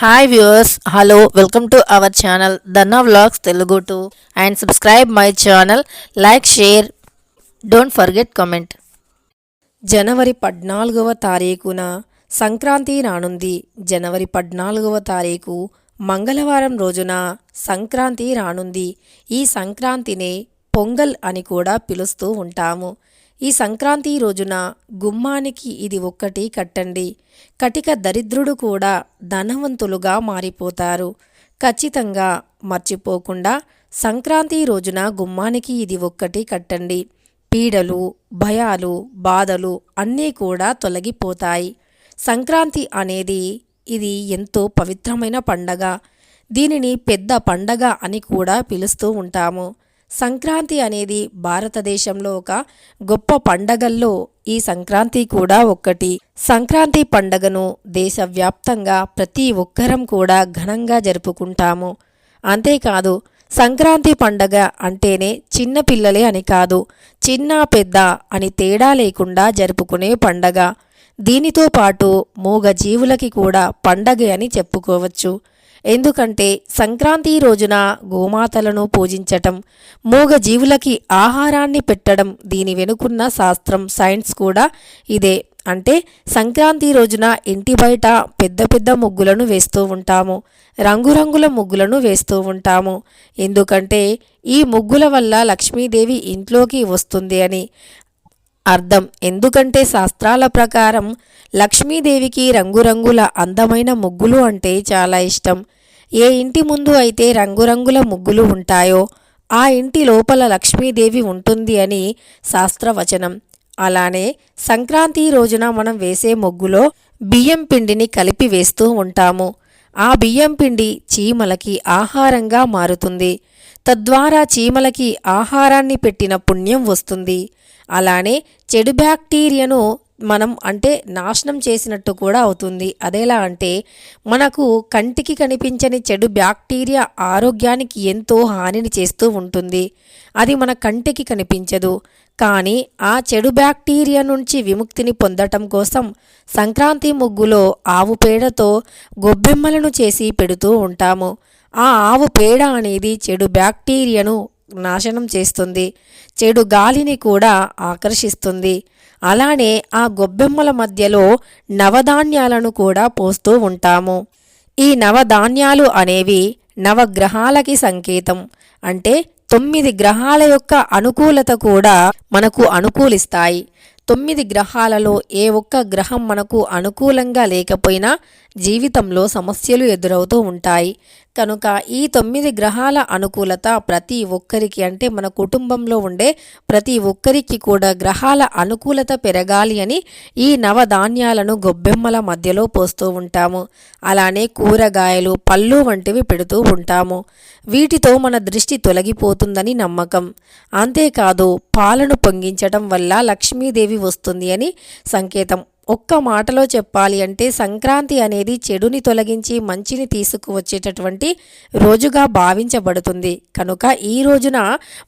Hi viewers hello welcome to our channel Danna vlogs Telugu to and subscribe my channel like share don't forget comment జనవరి పద్నాలుగవ తారీఖున సంక్రాంతి రానుంది. జనవరి పద్నాలుగవ తారీఖు మంగళవారం రోజున సంక్రాంతి రానుంది. ఈ సంక్రాంతినే పొంగల్ అని కూడా పిలుస్తూ ఉంటాము. ఈ సంక్రాంతి రోజున గుమ్మానికి ఇది ఒక్కటి కట్టండి. కటిక దరిద్రుడు కూడా ధనవంతులుగా మారిపోతారు. ఖచ్చితంగా మర్చిపోకుండా సంక్రాంతి రోజున గుమ్మానికి ఇది ఒక్కటి కట్టండి. పీడలు భయాలు బాధలు అన్నీ కూడా తొలగిపోతాయి. సంక్రాంతి అనేది ఇది ఎంతో పవిత్రమైన పండగ. దీనిని పెద్ద పండగ అని కూడా పిలుస్తూ ఉంటాము. సంక్రాంతి అనేది భారతదేశంలో ఒక గొప్ప పండగల్లో ఈ సంక్రాంతి కూడా ఒక్కటి. సంక్రాంతి పండగను దేశవ్యాప్తంగా ప్రతి ఒక్కరం కూడా ఘనంగా జరుపుకుంటాము. అంతేకాదు సంక్రాంతి పండగ అంటేనే చిన్న పిల్లలే అని కాదు చిన్న పెద్ద అని తేడా లేకుండా జరుపుకునే పండగ. దీనితో పాటు మూగ జీవులకి కూడా పండగ అని చెప్పుకోవచ్చు. ఎందుకంటే సంక్రాంతి రోజున గోమాతలను పూజించటం మూగ జీవులకి ఆహారాన్ని పెట్టడం దీని వెనుకున్న శాస్త్రం సైన్స్ కూడా ఇదే. అంటే సంక్రాంతి రోజున ఇంటి బయట పెద్ద పెద్ద ముగ్గులను వేస్తూ ఉంటాము రంగురంగుల ముగ్గులను వేస్తూ ఉంటాము. ఎందుకంటే ఈ ముగ్గుల వల్ల లక్ష్మీదేవి ఇంట్లోకి వస్తుంది అని అర్థం. ఎందుకంటే శాస్త్రాల ప్రకారం లక్ష్మీదేవికి రంగురంగుల అందమైన ముగ్గులు అంటే చాలా ఇష్టం. ఏ ఇంటి ముందు అయితే రంగురంగుల ముగ్గులు ఉంటాయో ఆ ఇంటి లోపల లక్ష్మీదేవి ఉంటుంది అని శాస్త్రవచనం. అలానే సంక్రాంతి రోజున మనం వేసే ముగ్గులో బియ్యం పిండిని కలిపి వేస్తూ ఉంటాము. ఆ బియ్యం పిండి చీమలకి ఆహారంగా మారుతుంది. తద్వారా చీమలకి ఆహారాన్ని పెట్టిన పుణ్యం వస్తుంది. అలానే చెడు బ్యాక్టీరియాను మనం అంటే నాశనం చేసినట్టు కూడా అవుతుంది. అదేలా అంటే మనకు కంటికి కనిపించని చెడు బ్యాక్టీరియా ఆరోగ్యానికి ఎంతో హానిని చేస్తూ ఉంటుంది. అది మన కంటికి కనిపించదు. కానీ ఆ చెడు బ్యాక్టీరియా నుంచి విముక్తిని పొందటం కోసం సంక్రాంతి ముగ్గులో ఆవు పేడతో గొబ్బెమ్మలను చేసి పెడుతూ ఉంటాము. ఆ ఆవు పేడ అనేది చెడు బ్యాక్టీరియాను నాశనం చేస్తుంది. చెడు గాలిని కూడా ఆకర్షిస్తుంది. అలానే ఆ గొబ్బెమ్మల మధ్యలో నవధాన్యాలను కూడా పోస్తూ ఉంటాము. ఈ నవధాన్యాలు అనేవి నవగ్రహాలకి సంకేతం. అంటే తొమ్మిది గ్రహాల యొక్క అనుకూలత కూడా మనకు అనుకూలిస్తాయి. తొమ్మిది గ్రహాలలో ఏ ఒక్క గ్రహం మనకు అనుకూలంగా లేకపోయినా జీవితంలో సమస్యలు ఎదురవుతూ ఉంటాయి. కనుక ఈ తొమ్మిది గ్రహాల అనుకూలత ప్రతి ఒక్కరికి అంటే మన కుటుంబంలో ఉండే ప్రతి ఒక్కరికి కూడా గ్రహాల అనుకూలత పెరగాలి అని ఈ నవధాన్యాలను గొబ్బెమ్మల మధ్యలో పోస్తూ ఉంటాము. అలానే కూరగాయలు పళ్ళు వంటివి పెడుతూ ఉంటాము. వీటితో మన దృష్టి తొలగిపోతుందని నమ్మకం. అంతేకాదు పాలను పొంగించటం వల్ల లక్ష్మీదేవి వస్తుంది అని సంకేతం. ఒక్క మాటలో చెప్పాలి అంటే సంక్రాంతి అనేది చెడుని తొలగించి మంచిని తీసుకువచ్చేటటువంటి రోజుగా భావించబడుతుంది. కనుక ఈ రోజున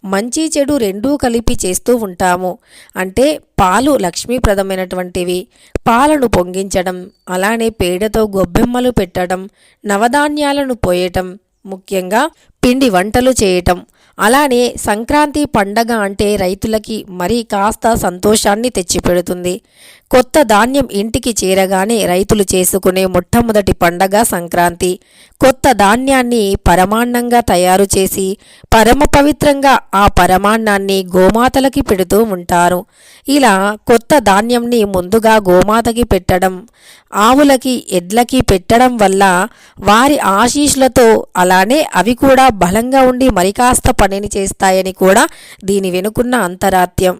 మంచి చెడు రెండూ కలిపి చేస్తూ ఉంటాము. అంటే పాలు లక్ష్మీప్రదమైనటువంటివి పాలను పొంగించడం అలానే పేడతో గొబ్బెమ్మలు పెట్టడం నవధాన్యాలను పోయటం ముఖ్యంగా పిండి వంటలు చేయటం. అలానే సంక్రాంతి పండగ అంటే రైతులకి మరీ కాస్త సంతోషాన్ని తెచ్చిపెడుతుంది. కొత్త ధాన్యం ఇంటికి చేరగానే రైతులు చేసుకునే మొట్టమొదటి పండగ సంక్రాంతి. కొత్త ధాన్యాన్ని పరమాన్నంగా తయారు చేసి పరమ పవిత్రంగా ఆ పరమాన్నాన్ని గోమాతలకి పెడుతూ ఉంటారు. ఇలా కొత్త ధాన్యంని ముందుగా గోమాతకి పెట్టడం ఆవులకి ఎడ్లకి పెట్టడం వల్ల వారి ఆశీస్సులతో అలానే అవి కూడా బలంగా ఉండి మరికాస్త పనిని చేస్తాయని కూడా దీని వెనుకున్న అంతరాత్యం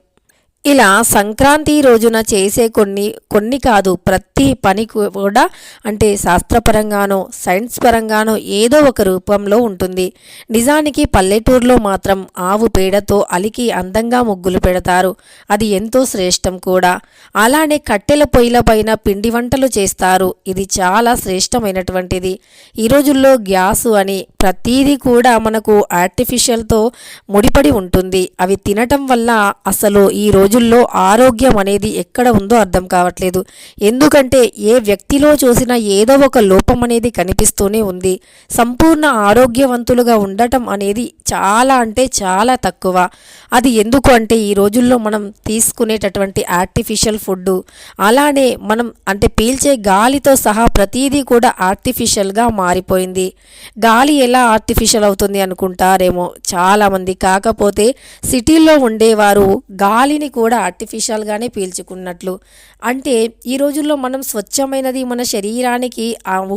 ఇలా సంక్రాంతి రోజున చేసే కొన్ని కొన్ని కాదు ప్రతి పని కూడా అంటే శాస్త్రపరంగానో సైన్స్ పరంగానో ఏదో ఒక రూపంలో ఉంటుంది. నిజానికి పల్లెటూరులో మాత్రం ఆవు పేడతో అలికి అందంగా ముగ్గులు పెడతారు. అది ఎంతో శ్రేష్టం కూడా. అలానే కట్టెల పొయ్యిల పైన పిండి వంటలు చేస్తారు. ఇది చాలా శ్రేష్టమైనటువంటిది. ఈ రోజుల్లో గ్యాసు అని ప్రతీది కూడా మనకు ఆర్టిఫిషియల్తో ముడిపడి ఉంటుంది. అవి తినటం వల్ల అసలు ఈ రోజు రోజుల్లో ఆరోగ్యం అనేది ఎక్కడ ఉందో అర్థం కావట్లేదు. ఎందుకంటే ఏ వ్యక్తిలో చూసినా ఏదో ఒక లోపం అనేది కనిపిస్తూనే ఉంది. సంపూర్ణ ఆరోగ్యవంతులుగా ఉండటం అనేది చాలా అంటే చాలా తక్కువ. అది ఎందుకు అంటే ఈ రోజుల్లో మనం తీసుకునేటటువంటి ఆర్టిఫిషియల్ ఫుడ్ అలానే మనం అంటే పీల్చే గాలితో సహా ప్రతిదీ కూడా ఆర్టిఫిషియల్గా మారిపోయింది. గాలి ఎలా ఆర్టిఫిషియల్ అవుతుంది అనుకుంటారేమో చాలామంది. కాకపోతే సిటీల్లో ఉండేవారు గాలిని కూడా ఆర్టిఫిషియల్గానే పీల్చుకున్నట్లు. అంటే ఈ రోజుల్లో మనం స్వచ్ఛమైనది మన శరీరానికి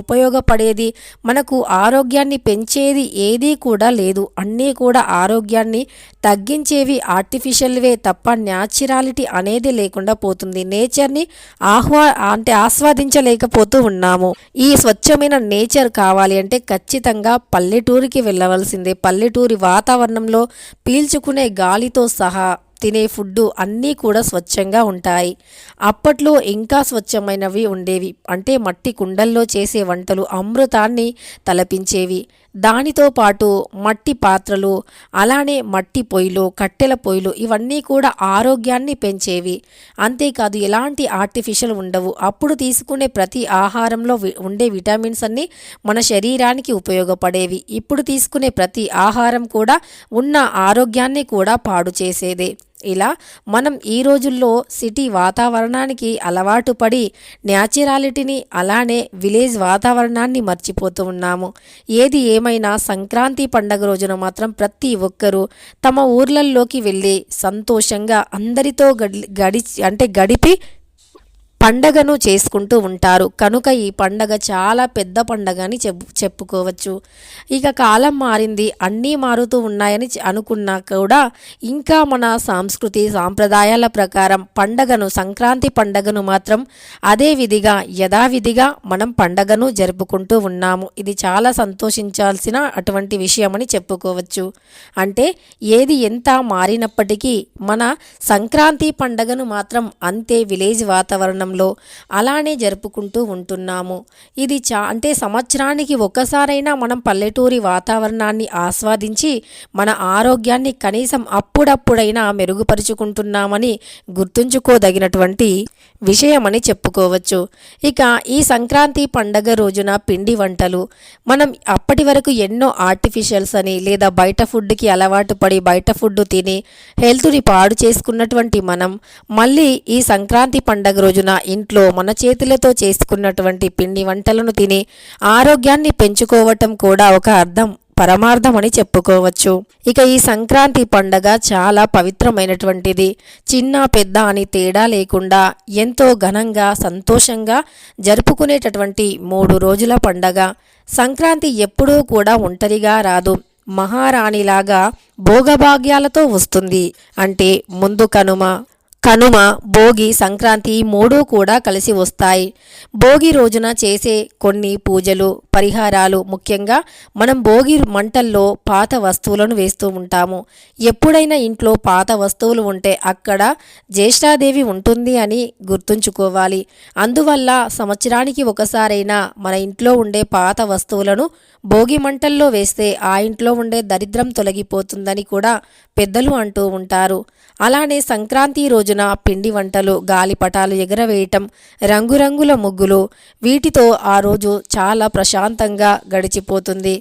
ఉపయోగపడేది మనకు ఆరోగ్యాన్ని పెంచేది ఏదీ కూడా లేదు. అన్ని కూడా ఆరోగ్యాన్ని తగ్గించేవి ఆర్టిఫిషియల్వే తప్ప న్యాచురాలిటీ అనేది లేకుండా పోతుంది. నేచర్ని ఆహ్వా అంటే ఆస్వాదించలేకపోతూ ఉన్నాము. ఈ స్వచ్ఛమైన నేచర్ కావాలి అంటే ఖచ్చితంగా పల్లెటూరికి వెళ్ళవలసిందే. పల్లెటూరి వాతావరణంలో పీల్చుకునే గాలితో సహా తినే ఫుడ్ అన్నీ కూడా స్వచ్ఛంగా ఉంటాయి. అప్పట్లో ఇంకా స్వచ్ఛమైనవి ఉండేవి. అంటే మట్టి కుండల్లో చేసే వంటలు అమృతాన్ని తలపించేవి. దానితో పాటు మట్టి పాత్రలు అలానే మట్టి పొయ్యిలు కట్టెల పొయ్యిలు ఇవన్నీ కూడా ఆరోగ్యాన్ని పెంచేవి. అంతేకాదు ఎలాంటి ఆర్టిఫిషియల్ ఉండవు. అప్పుడు తీసుకునే ప్రతి ఆహారంలో వి- ఉండే విటమిన్స్ అన్నీ మన శరీరానికి ఉపయోగపడేవి. ఇప్పుడు తీసుకునే ప్రతి ఆహారం కూడా ఉన్న ఆరోగ్యాన్ని కూడా పాడు చేసేదే. ఇలా మనం ఈ రోజుల్లో సిటీ వాతావరణానికి అలవాటు పడి న్యాచురాలిటీని అలానే విలేజ్ వాతావరణాన్ని మర్చిపోతూ ఉన్నాము. ఏది ఏమైనా సంక్రాంతి పండగ రోజున మాత్రం ప్రతి ఒక్కరూ తమ ఊర్లల్లోకి వెళ్ళి సంతోషంగా అందరితో గడి గడి అంటే గడిపి పండగను చేసుకుంటూ ఉంటారు. కనుక ఈ పండగ చాలా పెద్ద పండగ అని చెప్పు చెప్పుకోవచ్చు. ఇక కాలం మారింది. అన్నీ మారుతూ ఉన్నాయని అనుకున్నా కూడా ఇంకా మన సాంస్కృతి సాంప్రదాయాల ప్రకారం పండగను సంక్రాంతి పండగను మాత్రం అదే విధిగా యథావిధిగా మనం పండగను జరుపుకుంటూ ఉన్నాము. ఇది చాలా సంతోషించాల్సిన అటువంటి విషయం అని చెప్పుకోవచ్చు. అంటే ఏది ఎంత మారినప్పటికీ మన సంక్రాంతి పండగను మాత్రం అంతే విలేజ్ వాతావరణం కాలంలో అలానే జరుపుకుంటూ ఉంటున్నాము. ఇది చా అంటే సంవత్సరానికి ఒక్కసారైనా మనం పల్లెటూరి వాతావరణాన్ని ఆస్వాదించి మన ఆరోగ్యాన్ని కనీసం అప్పుడప్పుడైనా మెరుగుపరుచుకుంటున్నామని గుర్తుంచుకోదగినటువంటి విషయమని చెప్పుకోవచ్చు. ఇక ఈ సంక్రాంతి పండగ రోజున పిండి వంటలు మనం అప్పటి వరకు ఎన్నో ఆర్టిఫిషియల్స్ అని లేదా బయట ఫుడ్కి అలవాటు పడి బయట ఫుడ్ తిని హెల్త్ని పాడు చేసుకున్నటువంటి మనం మళ్ళీ ఈ సంక్రాంతి పండగ రోజున ఇంట్లో మన చేతులతో చేసుకున్నటువంటి పిండి వంటలను తిని ఆరోగ్యాన్ని పెంచుకోవటం కూడా ఒక అర్థం పరమార్థం అని చెప్పుకోవచ్చు. ఇక ఈ సంక్రాంతి పండగ చాలా పవిత్రమైనటువంటిది. చిన్న పెద్ద అని తేడా లేకుండా ఎంతో ఘనంగా సంతోషంగా జరుపుకునేటటువంటి మూడు రోజుల పండగ. సంక్రాంతి ఎప్పుడూ కూడా ఒంటరిగా రాదు. మహారాణిలాగా భోగభాగ్యాలతో వస్తుంది. అంటే ముందు కనుమ కనుమ భోగి సంక్రాంతి మూడు కూడా కలిసి వస్తాయి. భోగి రోజున చేసే కొన్ని పూజలు పరిహారాలు ముఖ్యంగా మనం భోగి మంటల్లో పాత వస్తువులను వేస్తూ ఉంటాము. ఎప్పుడైనా ఇంట్లో పాత వస్తువులు ఉంటే అక్కడ జ్యేష్ఠాదేవి ఉంటుంది అని గుర్తుంచుకోవాలి. అందువల్ల సంవత్సరానికి ఒకసారైనా మన ఇంట్లో ఉండే పాత వస్తువులను భోగి మంటల్లో వేస్తే ఆ ఇంట్లో ఉండే దరిద్రం తొలగిపోతుందని కూడా పెద్దలు అంటూ ఉంటారు. అలానే సంక్రాంతి రోజున పిండి వంటలు గాలిపటాలు ఎగరవేయటం రంగురంగుల ముగ్గులు వీటితో ఆ రోజు చాలా ప్రశాంతంగా గడిచిపోతుంది.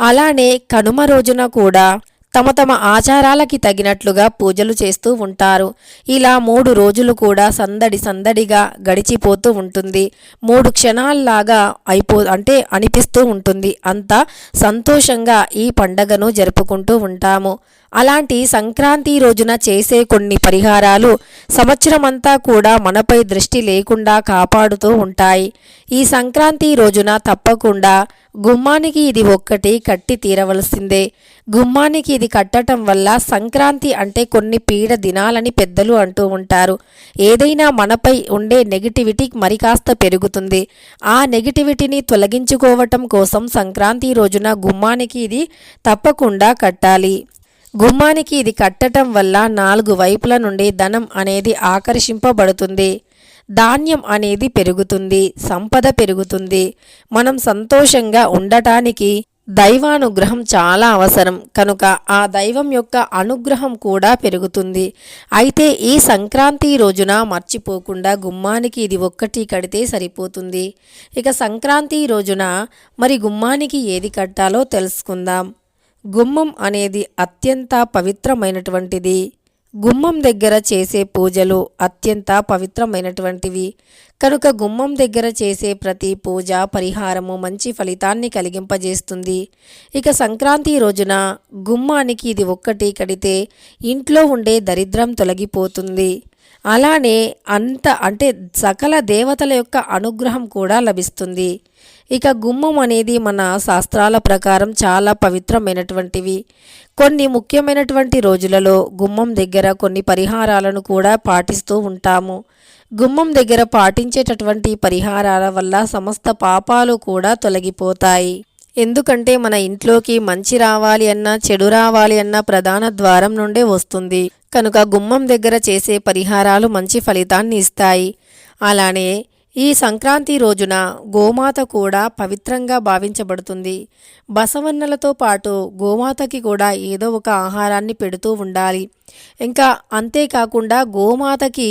అలానే కనుమ రోజున కూడా తమ తమ ఆచారాలకి తగినట్లుగా పూజలు చేస్తూ ఉంటారు. ఇలా మూడు రోజులు కూడా సందడి సందడిగా గడిచిపోతూ ఉంటుంది. మూడు క్షణాల్లాగా అయిపో అంటే అనిపిస్తూ ఉంటుంది. అంత సంతోషంగా ఈ పండగను జరుపుకుంటూ ఉంటాము. అలాంటి సంక్రాంతి రోజున చేసే కొన్ని పరిహారాలు సంవత్సరమంతా కూడా మనపై దృష్టి లేకుండా కాపాడుతూ ఉంటాయి. ఈ సంక్రాంతి రోజున తప్పకుండా గుమ్మానికి ఇది ఒక్కటి కట్టి తీరవలసిందే. గుమ్మానికి ఇది కట్టటం వల్ల సంక్రాంతి అంటే కొన్ని పీడ దినాలని పెద్దలు అంటూ ఉంటారు. ఏదైనా మనపై ఉండే నెగిటివిటీ మరికాస్త పెరుగుతుంది. ఆ నెగిటివిటీని తొలగించుకోవటం కోసం సంక్రాంతి రోజున గుమ్మానికి ఇది తప్పకుండా కట్టాలి. గుమ్మానికి ఇది కట్టటం వల్ల నాలుగు వైపుల నుండి ధనం అనేది ఆకర్షింపబడుతుంది. ధాన్యం అనేది పెరుగుతుంది సంపద పెరుగుతుంది. మనం సంతోషంగా ఉండటానికి దైవానుగ్రహం చాలా అవసరం. కనుక ఆ దైవం యొక్క అనుగ్రహం కూడా పెరుగుతుంది. అయితే ఈ సంక్రాంతి రోజున మర్చిపోకుండా గుమ్మానికి ఇది ఒక్కటి కడితే సరిపోతుంది. ఇక సంక్రాంతి రోజున మరి గుమ్మానికి ఏది కట్టాలో తెలుసుకుందాం. గుమ్మం అనేది అత్యంత పవిత్రమైనటువంటిది. గుమ్మం దగ్గర చేసే పూజలు అత్యంత పవిత్రమైనటువంటివి. కనుక గుమ్మం దగ్గర చేసే ప్రతి పూజ పరిహారము మంచి ఫలితాన్ని కలిగింపజేస్తుంది. ఇక సంక్రాంతి రోజున గుమ్మానికి ఇది ఒక్కటి కడితే ఇంట్లో ఉండే దరిద్రం తొలగిపోతుంది. అలానే అంత అంటే సకల దేవతల యొక్క అనుగ్రహం కూడా లభిస్తుంది. ఇక గుమ్మం అనేది మన శాస్త్రాల ప్రకారం చాలా పవిత్రమైనటువంటివి. కొన్ని ముఖ్యమైనటువంటి రోజులలో గుమ్మం దగ్గర కొన్ని పరిహారాలను కూడా పాటిస్తూ ఉంటాము. గుమ్మం దగ్గర పాటించేటటువంటి పరిహారాల వల్ల సమస్త పాపాలు కూడా తొలగిపోతాయి. ఎందుకంటే మన ఇంట్లోకి మంచి రావాలి అన్నా చెడు రావాలి అన్నా ప్రధాన ద్వారం నుండే వస్తుంది. కనుక గుమ్మం దగ్గర చేసే పరిహారాలు మంచి ఫలితాన్ని ఇస్తాయి. అలానే ఈ సంక్రాంతి రోజున గోమాత కూడా పవిత్రంగా భావించబడుతుంది. బసవన్నలతో పాటు గోమాతకి కూడా ఏదో ఒక ఆహారాన్ని పెడుతూ ఉండాలి. ఇంకా అంతేకాకుండా గోమాతకి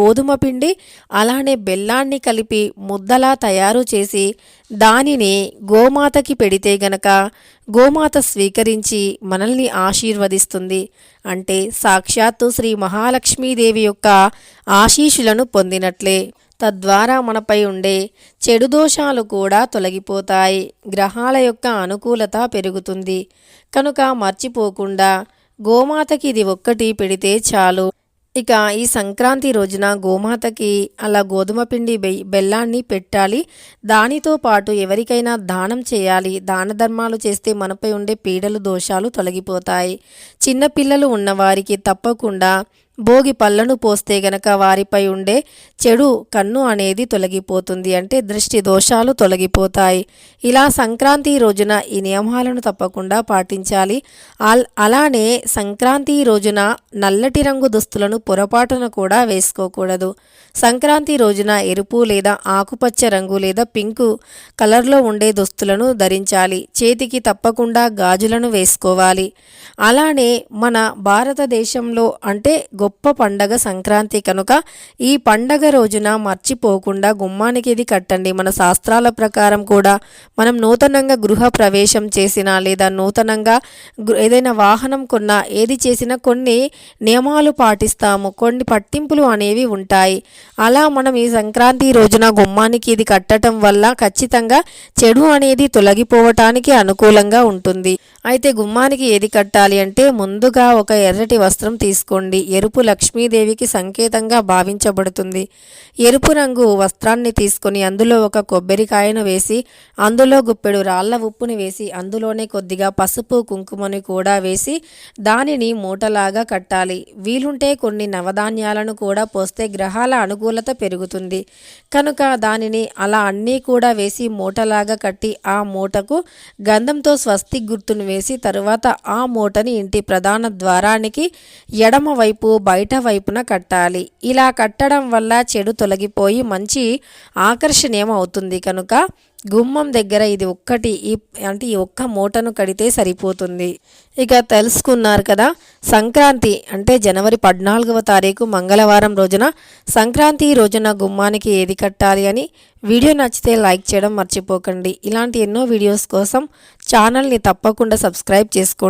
గోధుమ పిండి అలానే బెల్లాన్ని కలిపి ముద్దలా తయారు చేసి దానిని గోమాతకి పెడితే గనక గోమాత స్వీకరించి మనల్ని ఆశీర్వదిస్తుంది. అంటే సాక్షాత్తు శ్రీ మహాలక్ష్మీదేవి యొక్క ఆశీషులను పొందినట్లే. తద్వారా మనపై ఉండే చెడు దోషాలు కూడా తొలగిపోతాయి. గ్రహాల యొక్క అనుకూలత పెరుగుతుంది. కనుక మర్చిపోకుండా గోమాతకి ఇది ఒక్కటి పెడితే చాలు. ఇక ఈ సంక్రాంతి రోజున గోమాతకి అలా గోధుమ పిండి బెల్లాన్ని పెట్టాలి. దానితో పాటు ఎవరికైనా దానం చేయాలి. దాన ధర్మాలు చేస్తే మనపై ఉండే పీడలు దోషాలు తొలగిపోతాయి. చిన్నపిల్లలు ఉన్నవారికి తప్పకుండా భోగి పళ్ళను పోస్తే గనక వారిపై ఉండే చెడు కన్ను అనేది తొలగిపోతుంది అంటే దృష్టి దోషాలు తొలగిపోతాయి. ఇలా సంక్రాంతి రోజున ఈ నియమాలను తప్పకుండా పాటించాలి. అలానే సంక్రాంతి రోజున నల్లటి రంగు దుస్తులను పొరపాటున కూడా వేసుకోకూడదు. సంక్రాంతి రోజున ఎరుపు లేదా ఆకుపచ్చ రంగు లేదా పింకు కలర్లో ఉండే దుస్తులను ధరించాలి. చేతికి తప్పకుండా గాజులను వేసుకోవాలి. అలానే మన భారతదేశంలో అంటే గొప్ప పండగ సంక్రాంతి కనుక ఈ పండగ రోజున మర్చిపోకుండా గుమ్మానికి ఇది కట్టండి. మన శాస్త్రాల ప్రకారం కూడా మనం నూతనంగా గృహ ప్రవేశం చేసినా లేదా నూతనంగా ఏదైనా వాహనం కొన్నా ఏది చేసినా కొన్ని నియమాలు పాటిస్తాము. కొన్ని పట్టింపులు అనేవి ఉంటాయి. అలా మనం ఈ సంక్రాంతి రోజున గుమ్మానికి ఇది కట్టడం వల్ల ఖచ్చితంగా చెడు అనేది తొలగిపోవటానికి అనుకూలంగా ఉంటుంది. అయితే గుమ్మానికి ఏది కట్టాలి అంటే ముందుగా ఒక ఎర్రటి వస్త్రం తీసుకోండి. ఎరుపు లక్ష్మీదేవికి సంకేతంగా భావించబడుతుంది. ఎరుపు రంగు వస్త్రాన్ని తీసుకొని అందులో ఒక కొబ్బరికాయను వేసి అందులో గుప్పెడు రాళ్ళ ఉప్పుని వేసి అందులోనే కొద్దిగా పసుపు కుంకుమని కూడా వేసి దానిని మూటలాగా కట్టాలి. వీలుంటే కొన్ని నవధాన్యాలను కూడా పోస్తే గ్రహాల అనుకూలత పెరుగుతుంది. కనుక దానిని అలా అన్నీ కూడా వేసి మూటలాగా కట్టి ఆ మూటకు గంధంతో స్వస్తి గుర్తును వేసి తరువాత ఆ మూటని ఇంటి ప్రధాన ద్వారానికి ఎడమవైపు బయట వైపున కట్టాలి. ఇలా కట్టడం వల్ల చెడు తొలగిపోయి మంచి ఆకర్షణీయం అవుతుంది కనుక గుమ్మం దగ్గర ఇది ఒక్కటి ఈ అంటే ఈ ఒక్క మూటను కడితే సరిపోతుంది. ఇక తెలుసుకున్నారు కదా సంక్రాంతి అంటే జనవరి పద్నాలుగవ తారీఖు మంగళవారం రోజున సంక్రాంతి రోజున గుమ్మానికి ఏది కట్టాలి అని వీడియో నచ్చితే లైక్ చేయడం మర్చిపోకండి. ఇలాంటి ఎన్నో వీడియోస్ కోసం ఛానల్ని తప్పకుండా సబ్స్క్రైబ్ చేసుకోండి.